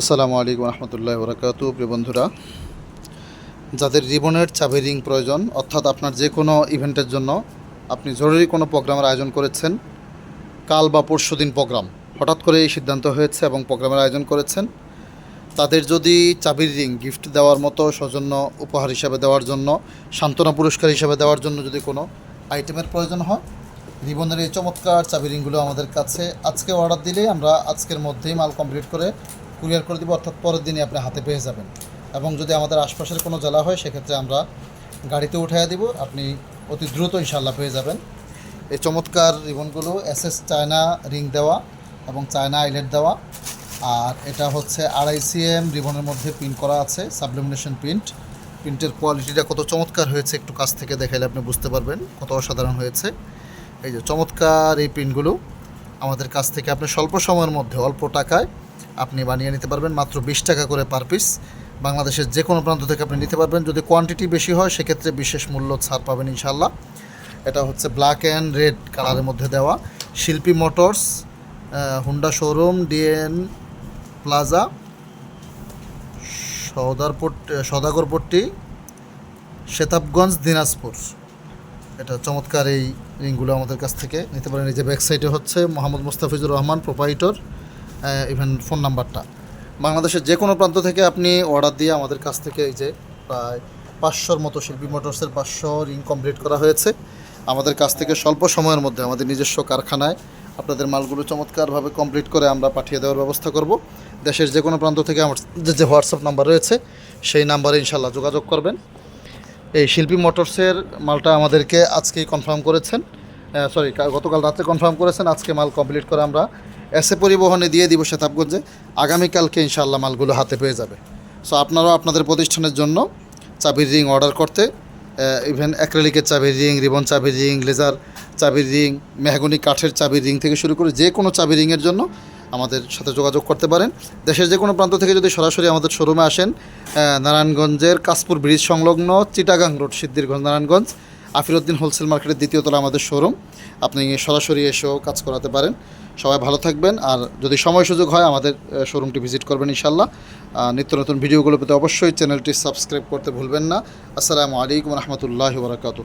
আসসালামু আলাইকুম রহমতুল্লাহ বরাকাতু। প্রিয় বন্ধুরা, যাদের রিবনের চাবি রিং প্রয়োজন, অর্থাৎ আপনার যে কোনো ইভেন্টের জন্য আপনি জরুরি কোনো প্রোগ্রামের আয়োজন করেছেন, কাল বা পরশু দিন প্রোগ্রাম, হঠাৎ করে এই সিদ্ধান্ত হয়েছে এবং প্রোগ্রামের আয়োজন করেছেন, তাদের যদি চাবির রিং গিফট দেওয়ার মতো সৌজন্য উপহার হিসাবে দেওয়ার জন্য, সান্ত্বনা পুরস্কার হিসাবে দেওয়ার জন্য যদি কোনো আইটেমের প্রয়োজন হয় রিবনের এই চমৎকার চাবি রিংগুলো আমাদের কাছে আজকে অর্ডার দিলেই আমরা আজকের মধ্যেই মাল কমপ্লিট করে কুরিয়ার করে দিব, অর্থাৎ পরের দিনই আপনি হাতে পেয়ে যাবেন। এবং যদি আমাদের আশপাশের কোনো জেলা হয়, সেক্ষেত্রে আমরা গাড়িতে উঠাইয়া দিব, আপনি অতি দ্রুত ইনশাল্লাহ পেয়ে যাবেন। এই চমৎকার রিবনগুলো, এস এস চায়না রিং দেওয়া এবং চায়না আইলেট দেওয়া। আর এটা হচ্ছে আড়াই সিএম রিবনের মধ্যে প্রিন্ট করা আছে, সাবলিমিনেশন প্রিন্ট। প্রিন্টের কোয়ালিটিটা কত চমৎকার হয়েছে, একটু কাছ থেকে দেখাইলে আপনি বুঝতে পারবেন কত অসাধারণ হয়েছে। এই যে চমৎকার এই প্রিন্টগুলো, আমাদের কাছ থেকে আপনি স্বল্প সময়ের মধ্যে, অল্প টাকায় আপনি বানিয়ে নিতে পারবেন মাত্র বিশ টাকা করে পার পিস বাংলাদেশের যে কোনো প্রান্ত থেকে আপনি নিতে পারবেন। যদি কোয়ান্টিটি বেশি হয়, সেক্ষেত্রে বিশেষ মূল্য ছাড় পাবেন ইনশাল্লাহ এটা হচ্ছে ব্ল্যাক অ্যান্ড রেড কালারের মধ্যে দেওয়া। Shilpi motors Honda showroom DN plaza Soudarpatti Sadagarpatti Shetabganj Dinajpur. এটা চমৎকার এই রিংগুলো আমাদের কাছ থেকে নিতে পারেন। এই যে ব্যাক সাইডে হচ্ছে Mohammad Mustafizur Rahman proprietor even phone নাম্বারটা বাংলাদেশের যে কোনো প্রান্ত থেকে আপনি অর্ডার দিয়ে আমাদের কাছ থেকে এই যে প্রায় পাঁচশোর মতো শিল্পী মোটরসের পাঁচশো রিং কমপ্লিট করা হয়েছে। আমাদের কাছ থেকে স্বল্প সময়ের মধ্যে আমাদের নিজস্ব কারখানায় আপনাদের মালগুলো চমৎকারভাবে কমপ্লিট করে আমরা পাঠিয়ে দেওয়ার ব্যবস্থা করব। দেশের যে কোনো প্রান্ত থেকে আমার যে হোয়াটসঅ্যাপ নাম্বার রয়েছে, সেই নাম্বারে ইনশাল্লাহ যোগাযোগ করবেন। এই শিল্পী মোটরসের মালটা আমাদেরকে আজকেই কনফার্ম করেছেন। সরি গতকাল রাতে কনফার্ম করেছেন, আজকে মাল কমপ্লিট করে আমরা এসে পরিবহনে দিয়ে দিব শেতাবগঞ্জে আগামীকালকে ইনশাআল্লাহ মালগুলো হাতে পেয়ে যাবে। সো আপনারাও আপনাদের প্রতিষ্ঠানের জন্য চাবির রিং অর্ডার করতে ইভেন অ্যাক্রেলিকের চাবির রিং, রিবন চাবির রিং লেজার চাবির রিং, মেহগনি কাঠের চাবির রিং থেকে শুরু করে যে কোনো চাবি রিংয়ের জন্য আমাদের সাথে যোগাযোগ করতে পারেন। দেশের যে কোনো প্রান্ত থেকে যদি সরাসরি আমাদের শোরুমে আসেন নারায়ণগঞ্জের কাশপুর ব্রিজ সংলগ্ন চিটাগাং রোড, সিদ্ধিরগঞ্জ, নারায়ণগঞ্জ আফিরউদ্দিন হোলসেল মার্কেটের দ্বিতীয় তলা আমাদের শোরুম। আপনি সরাসরি এসেও কাজ করাতে পারেন। সবাই ভালো থাকবেন আর যদি সময় সুযোগ হয় আমাদের শোরুমটি ভিজিট করবেন ইনশাল্লাহ নিত্য নতুন ভিডিওগুলো পেতে অবশ্যই চ্যানেলটি সাবস্ক্রাইব করতে ভুলবেন না। আসসালামু আলাইকুম রহমতুল্লাহ বরাকাতু